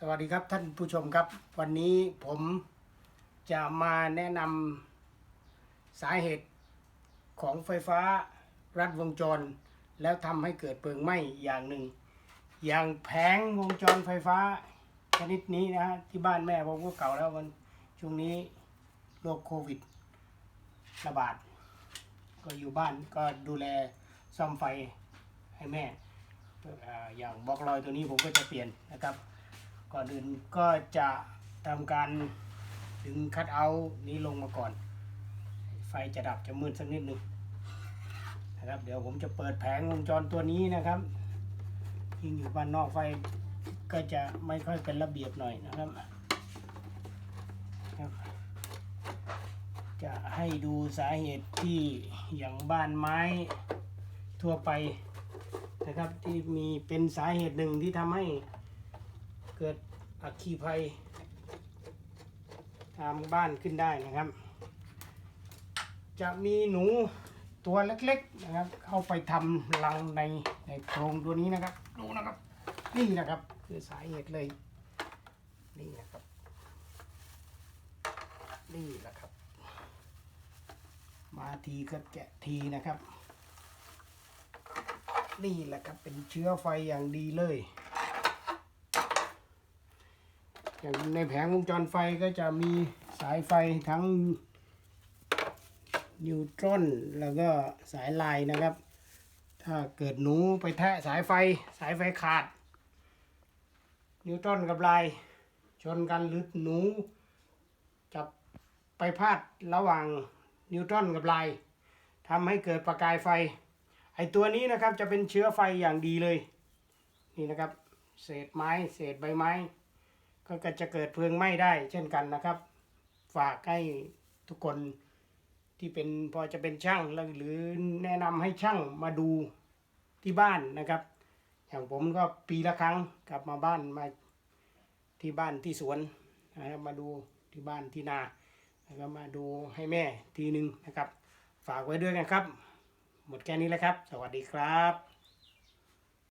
สวัสดีครับท่านผู้ชมครับ วันนี้ผมจะมาแนะนำสาเหตุของไฟฟ้ารัดวงจร แล้วทำให้เกิดเพลิงไหม้อย่างหนึ่ง อย่างแผงวงจรไฟฟ้าชนิดนี้นะฮะที่บ้านแม่ผมก็เก่าแล้วมันช่วงนี้โรคโควิดระบาด ก็อยู่บ้านก็ดูแลซ่อมไฟให้แม่อย่างบล็อกลอยตัวนี้ผมก็จะเปลี่ยนนะครับ ก่อนอื่นก็จะทำการดึงคัดเอานี้ลงมาก่อน ไฟจะดับจะมืดสักนิดหนึ่งนะครับ เดี๋ยวผมจะเปิดแผงวงจรตัวนี้นะครับยิ่งอยู่บ้านนอกไฟก็จะไม่ค่อยเป็นระเบียบหน่อยนะครับครับจะให้ดูสาเหตุที่อย่างบ้านไม้ทั่วไปนะครับที่มีเป็นสาเหตุหนึ่งที่ทำให้ เกิดอัคคีภัยตามบ้านขึ้นได้นะครับ จะมีหนูตัวเล็กๆนะครับ เข้าไปทำรังในในโพรงตัวนี้นะครับดูนะครับ นี่นะครับ คือสาเหตุเลย นี่นะครับ นี่แหละครับ มาทีก็แกะทีนะครับ นี่แหละครับเป็นเชื้อไฟอย่างดีเลย อย่างในแผงวงจรไฟก็จะมีสายไฟทั้งนิวตรอนแล้วก็สายลายนะครับ ถ้าเกิดหนูไปแทะสายไฟสายไฟขาด นิวตรอนกับลาย ชนกันหรือหนูจับไปพาดระหว่างนิวตรอนกับลายทำให้เกิดประกายไฟ ไอตัวนี้นะครับจะเป็นเชื้อไฟอย่างดีเลย นี่นะครับ เศษไม้ เศษใบไม้ ก็จะเกิดเพลิงไหม้ได้เช่นกันนะครับ ฝากให้ทุกคนที่เป็นพอจะเป็นช่างหรือแนะนำให้ช่างมาดูที่บ้านนะครับ อย่างผมก็ปีละครั้งกลับมาบ้านมาที่บ้านที่สวนนะครับมาดูที่บ้านที่นาแล้วก็มาดูให้แม่ทีหนึ่งนะครับ ฝากไว้ด้วยนะครับ หมดแค่นี้แล้วครับ สวัสดีครับ